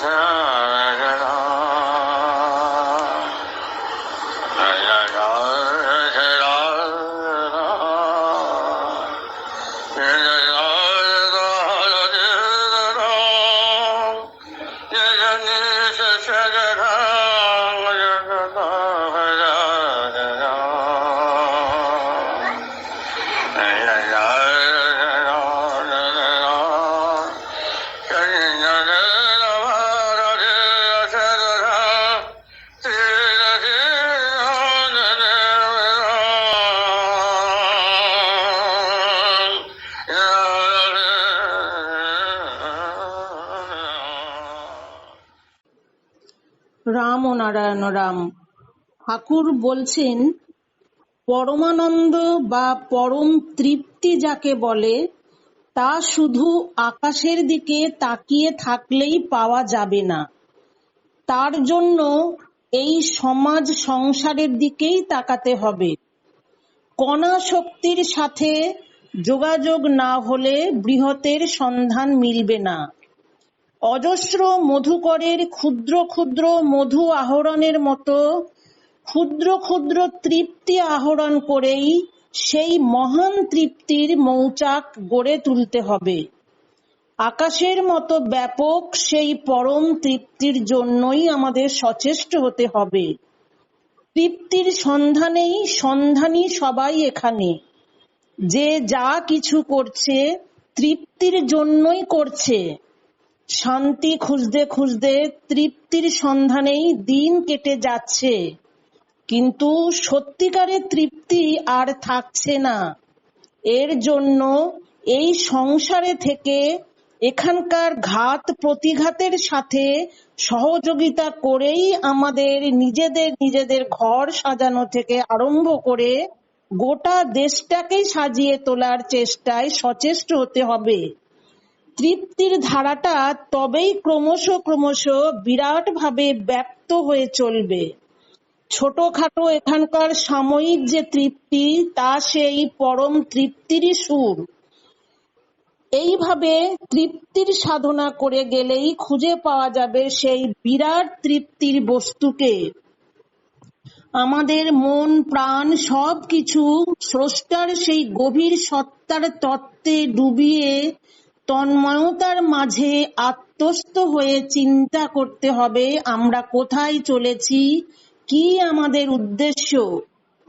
Raja. Ram Narayan Ram. ঠাকুর বলছেন, পরমানন্দ বা পরম তৃপ্তি যাকে বলে, তা শুধু আকাশের দিকে তাকিয়ে থাকলেই পাওয়া যাবে না। তার জন্য এই সমাজ সংসারের দিকেই তাকাতে হবে। কণা শক্তির সাথে যোগাযোগ না হলে বৃহতের সন্ধান মিলবে না। অজস্র মধুকরের ক্ষুদ্র ক্ষুদ্র মধু আহরণের মতো ক্ষুদ্র ক্ষুদ্র তৃপ্তি আহরণ করেই সেই মহান তৃপ্তির মৌচাক গড়ে তুলতে হবে। আকাশের মতো ব্যাপক সেই পরম তৃপ্তির জন্যই আমাদের সচেষ্ট হতে হবে। তৃপ্তির সন্ধানেই সন্ধানী সবাই এখানে। যে যা কিছু করছে, তৃপ্তির জন্যই করছে। শান্তি খুঁজতে খুঁজতে তৃপ্তির সন্ধানেই দিন কেটে যাচ্ছে। কিন্তু সত্যিকারের তৃপ্তি আর থাকছে না। এর জন্য এই সংসারে থেকে এখানকার ঘাত প্রতিঘাতের সাথে সহযোগিতা করেই আমাদের নিজেদের নিজেদের ঘর সাজানো থেকে আরম্ভ করে গোটা দেশটাকেই সাজিয়ে তোলার চেষ্টায় সচেষ্ট হতে হবে। তৃপ্তির ধারাটা তবেই ক্রমশ ক্রমশ বিরাট ভাবে ব্যাপ্ত হয়ে চলবে। ছোটখাটো এখানকার সাময়িক যে তৃপ্তি, তা সেই পরম তৃপ্তিরই সুর। এইভাবে তৃপ্তির সাধনা করে গেলেই খুঁজে পাওয়া যাবে সেই বিরাট তৃপ্তির বস্তুকে। আমাদের মন, প্রাণ সবকিছু স্রষ্টার সেই গভীর সত্তার তত্ত্বে ডুবিয়ে তন্ময়তার মাঝে আত্মস্থ হয়ে চিন্তা করতে হবে আমরা কোথায় চলেছি কি আমাদের উদ্দেশ্য?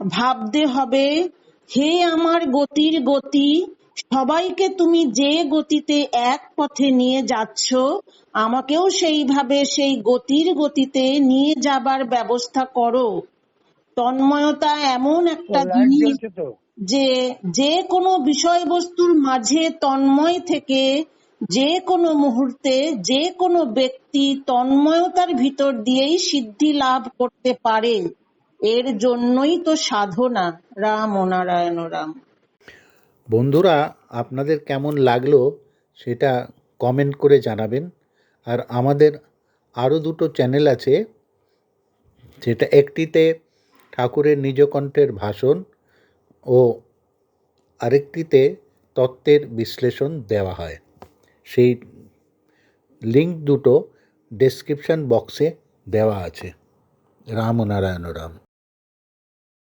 ভাবতে হবে হে আমার গতির গতি সবাইকে তুমি যে গতিতে এক পথে নিয়ে যাচ্ছ আমাকেও সেইভাবে সেই গতির গতিতে নিয়ে যাবার ব্যবস্থা করো। তন্ময়তা এমন একটা জিনিস যে যে কোনো বিষয়বস্তুর মাঝে তন্ময় থেকে যে কোনো মুহূর্তে যে কোনো ব্যক্তি তন্ময়তার ভিতর দিয়েই সিদ্ধি লাভ করতে পারে। এর জন্যই তো সাধনা। রাম নারায়ণ রাম। বন্ধুরা, আপনাদের কেমন লাগল সেটা কমেন্ট করে জানাবেন। আর আমাদের আরও দুটো চ্যানেল আছে, যেটা একটিতে ঠাকুরের নিজকণ্ঠের ভাষণ ও আরেকটিতে তত্ত্বের বিশ্লেষণ দেওয়া হয়। সেই লিঙ্ক দুটো ডেসক্রিপশান বক্সে দেওয়া আছে। রাম ও নারায়ণ রাম।